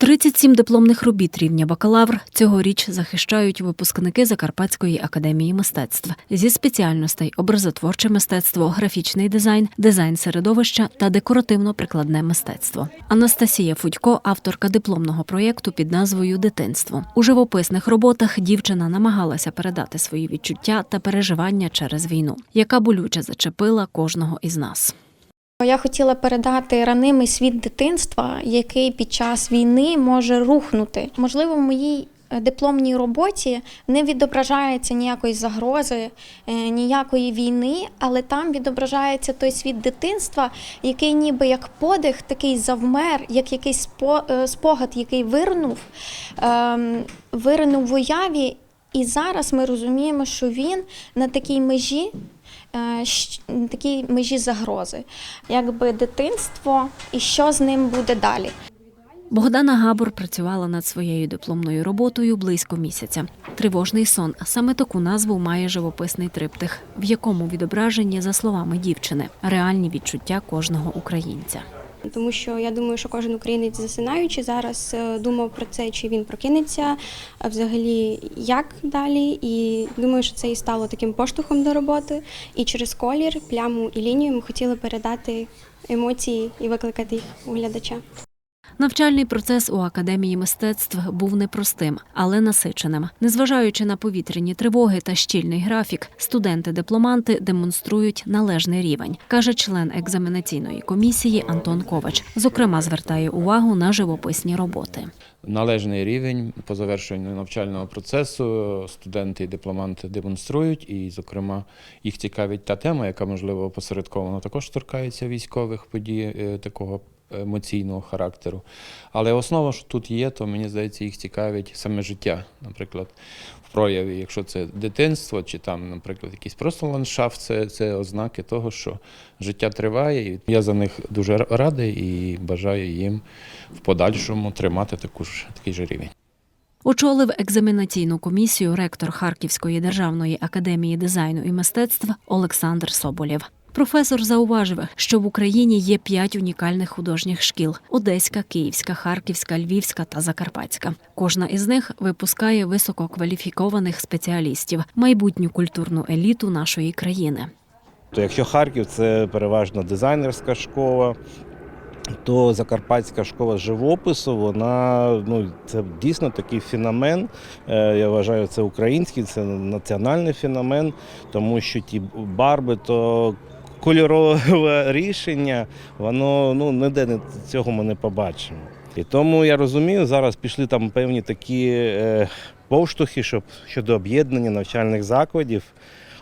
37 дипломних робіт рівня бакалавр цьогоріч захищають випускники Закарпатської академії мистецтв зі спеціальностей образотворче мистецтво, графічний дизайн, дизайн середовища та декоративно-прикладне мистецтво. Анастасія Фудько, авторка дипломного проєкту під назвою Дитинство. У живописних роботах дівчина намагалася передати свої відчуття та переживання через війну, яка болюче зачепила кожного із нас. Я хотіла передати ранимий світ дитинства, який під час війни може рухнути. Можливо, в моїй е, дипломній роботі не відображається ніякої загрози, е, ніякої війни, але там відображається той світ дитинства, який ніби як подих, такий завмер, як якийсь е, спогад, який вирнув, ем, виринув в уяві. І зараз ми розуміємо, що він на такій межі, такій межі загрози, якби дитинство і що з ним буде далі. Богдана Габор працювала над своєю дипломною роботою близько місяця. Тривожний сон саме таку назву має живописний триптих, в якому відображені, за словами дівчини, реальні відчуття кожного українця. Тому що я думаю, що кожен українець засинаючи зараз е, думав про це, чи він прокинеться, взагалі як далі. І думаю, що це і стало таким поштовхом до роботи. І через колір, пляму і лінію ми хотіли передати емоції і викликати їх у глядача. Навчальний процес у академії мистецтв був непростим, але насиченим. Незважаючи на повітряні тривоги та щільний графік, студенти-дипломанти демонструють належний рівень, каже член екзаменаційної комісії Антон Ковач. Зокрема, звертає увагу на живописні роботи. належний рівень по завершенню навчального процесу студенти і дипломанти демонструють, і, зокрема, їх цікавить та тема, яка можливо опосередковано також торкається військових подій е, такого емоційного характеру. Але основа, що тут є, то мені здається, їх цікавить саме життя, наприклад. В прояві, якщо це дитинство, чи там, наприклад, якийсь просто ландшафт, це, це ознаки того, що життя триває. І я за них дуже радий і бажаю їм в подальшому тримати таку ж такий же рівень. Очолив екзаменаційну комісію ректор Харківської державної академії дизайну і мистецтв Олександр Соболєв. Професор зауважив, що в Україні є п'ять унікальних художніх шкіл: Одеська, Київська, Харківська, Львівська та Закарпатська. Кожна із них випускає висококваліфікованих спеціалістів, майбутню культурну еліту нашої країни. То якщо Харків це переважно дизайнерська школа, то Закарпатська школа живопису, вона ну це дійсно такий феномен. Е, Я вважаю, це український, це національний феномен, тому що ті барби, то кольорове рішення, воно ну ніде не- цього ми не побачимо. І тому я розумію, зараз пішли там певні такі е, поштовхи, щоб щодо об'єднання навчальних закладів.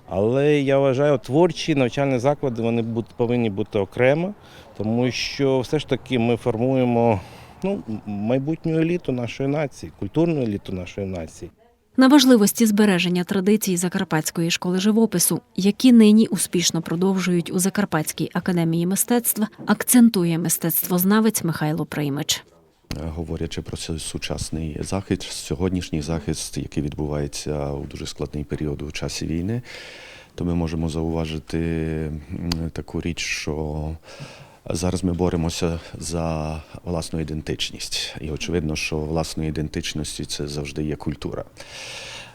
Але я вважаю, творчі навчальні заклади вони бут- повинні бути окремо, тому що все ж таки ми формуємо ну, майбутню еліту нашої нації, культурну еліту нашої нації. На важливості збереження традицій Закарпатської школи живопису, які нині успішно продовжують у Закарпатській академії мистецтв, акцентує мистецтвознавець Михайло Приймич. Говорячи про сучасний захист, сьогоднішній захист, який відбувається у дуже складний період у часі війни, то ми можемо зауважити таку річ, що зараз ми боремося за власну ідентичність. І очевидно, що власної ідентичності це завжди є культура.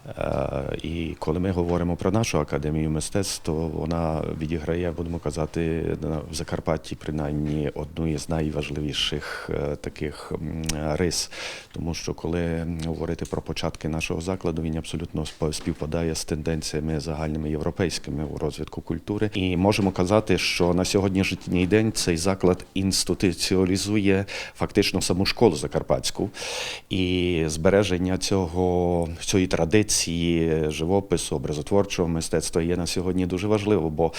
Е, І коли ми говоримо про нашу академію мистецтв, то вона відіграє, будемо казати, в Закарпатті принаймні одну із найважливіших е, таких рис. Тому що коли говорити про початки нашого закладу, він абсолютно співпадає з тенденціями загальними європейськими у розвитку культури. І можемо казати, що на сьогоднішній день цей заклад інституціалізує фактично саму школу закарпатську і збереження цього цієї традиції живопису, образотворчого мистецтва є на сьогодні дуже важливо, бо е,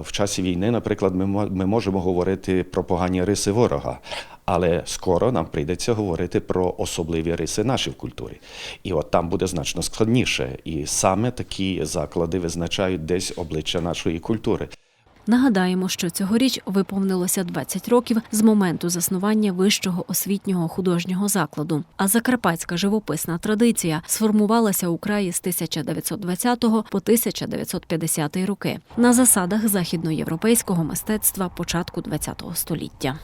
в часі війни, наприклад, ми, можемо говорити про погані риси ворога. Але скоро нам прийдеться говорити про особливі риси наші в культурі. І от там буде значно складніше. І саме такі заклади визначають десь обличчя нашої культури. Нагадаємо, що цьогоріч виповнилося 20 років з моменту заснування вищого освітнього художнього закладу. А закарпатська живописна традиція сформувалася у краї з 1920 по 1950 роки на засадах західноєвропейського мистецтва початку ХХ століття.